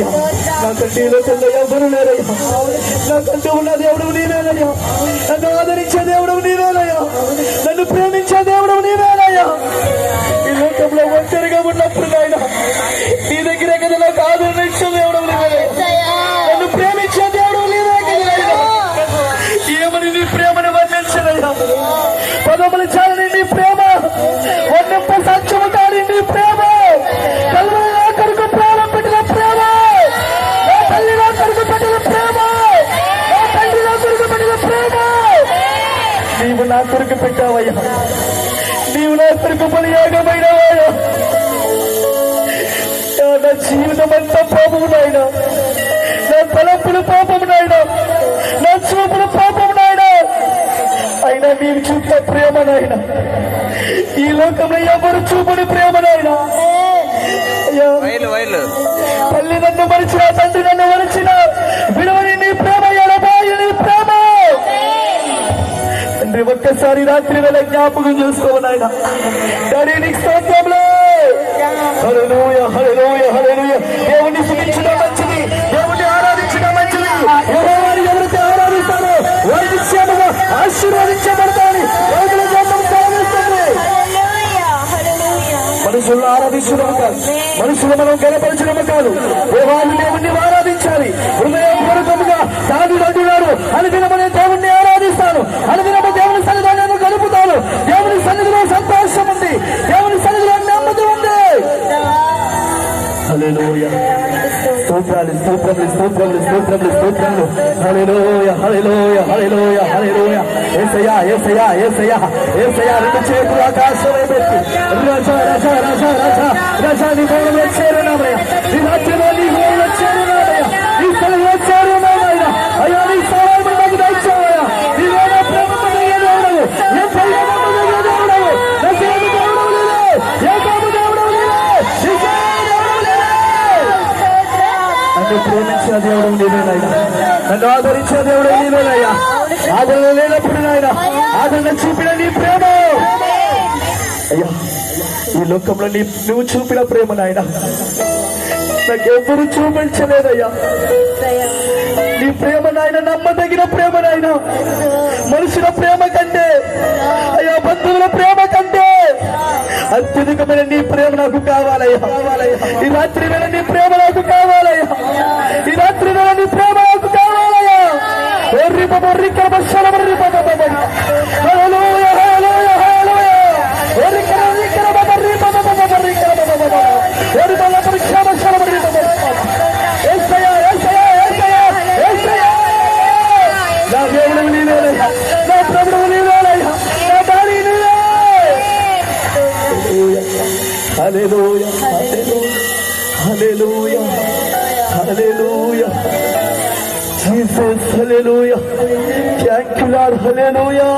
నీవేనయ్యా నా కంటిలో కింద ఎవరు లేరయ్యా? నా కంటి ఉన్న దేవుడు నీవేనయ్యా. నన్ను ఆదరించే దేవుడు నీవే నా కొరకు పెట్టావయ్యా నీవు నా కొరకు బలియాగమైనవయ్యా నా జీవితం అంతా పాపము నాయన నా తలపులు పాపము నాయన నా చూపులు పాపము నాయన అయినా నీవు చూప ప్రేమ నాయన ఈ లోకంలో ఎవరు చూపని ప్రేమ నాయన తల్లి నన్ను మరిచిన తండ్రి ఒక్కసారి రాత్రి వేళ జ్ఞాపకం చేసుకోవాలి నాయన. డాడీ నీకు స్తోత్రంలో దేవుని మంచిది. దేవుని ఆరాధించడం మంచిది. యెహోవాని ఎవరైతే ఆరాధిస్తారో వారి నిశ్చయముగా ఆశీర్వదించబడతారని రోజుల జీవితం సాగిస్తుంది మనుషులను ఆరాధించడం కాదు. మనుషులు మనం గెలపరచడం కాదు. దేవాన్ని దేవుణ్ణి ఆరాధించాలి. హృదయపూర్వకముగా స్తోత్రాలు స్తోత్రములు స్తోత్రములు స్తోత్రములు స్తోత్రములు హల్లెలూయా హల్లెలూయా హల్లెలూయా హల్లెలూయా యేసయ్యా యేసయ్యా యేసయ్యా యేసయ్యా రెండు చేతులు ఆకాశమే పెట్టి రజ రజ రజ రజ రజ నీ భవనంలో చేరున్నామయ్యా నీ రాజ్యంలో ప్రేమించిన దేవుడు నీవేనయ్యా నన్ను ఆదరించిన దేవుడు నీవేనయ్యా ఆదరణ లేనప్పుడు నాయన ఆదరణ చూపిన నీ ప్రేమ అయ్యా ఈ లోకంలో నీ నువ్వు చూపిన ప్రేమ నాయన నాకెవ్వరు చూపించలేదయ్యా నీ ప్రేమ నాయన నమ్మదగిన ప్రేమ నాయన మనుషుల ప్రేమ కంటే అయ్యా బంధువుల ప్రేమ కంటే అత్యధికమైన నీ ప్రేమ నాకు కావాలయ్యా ఈ రాత్రి వేళ నీ ప్రేమ hallelujah hallelujah Jesus hallelujah thank you Lord hallelujah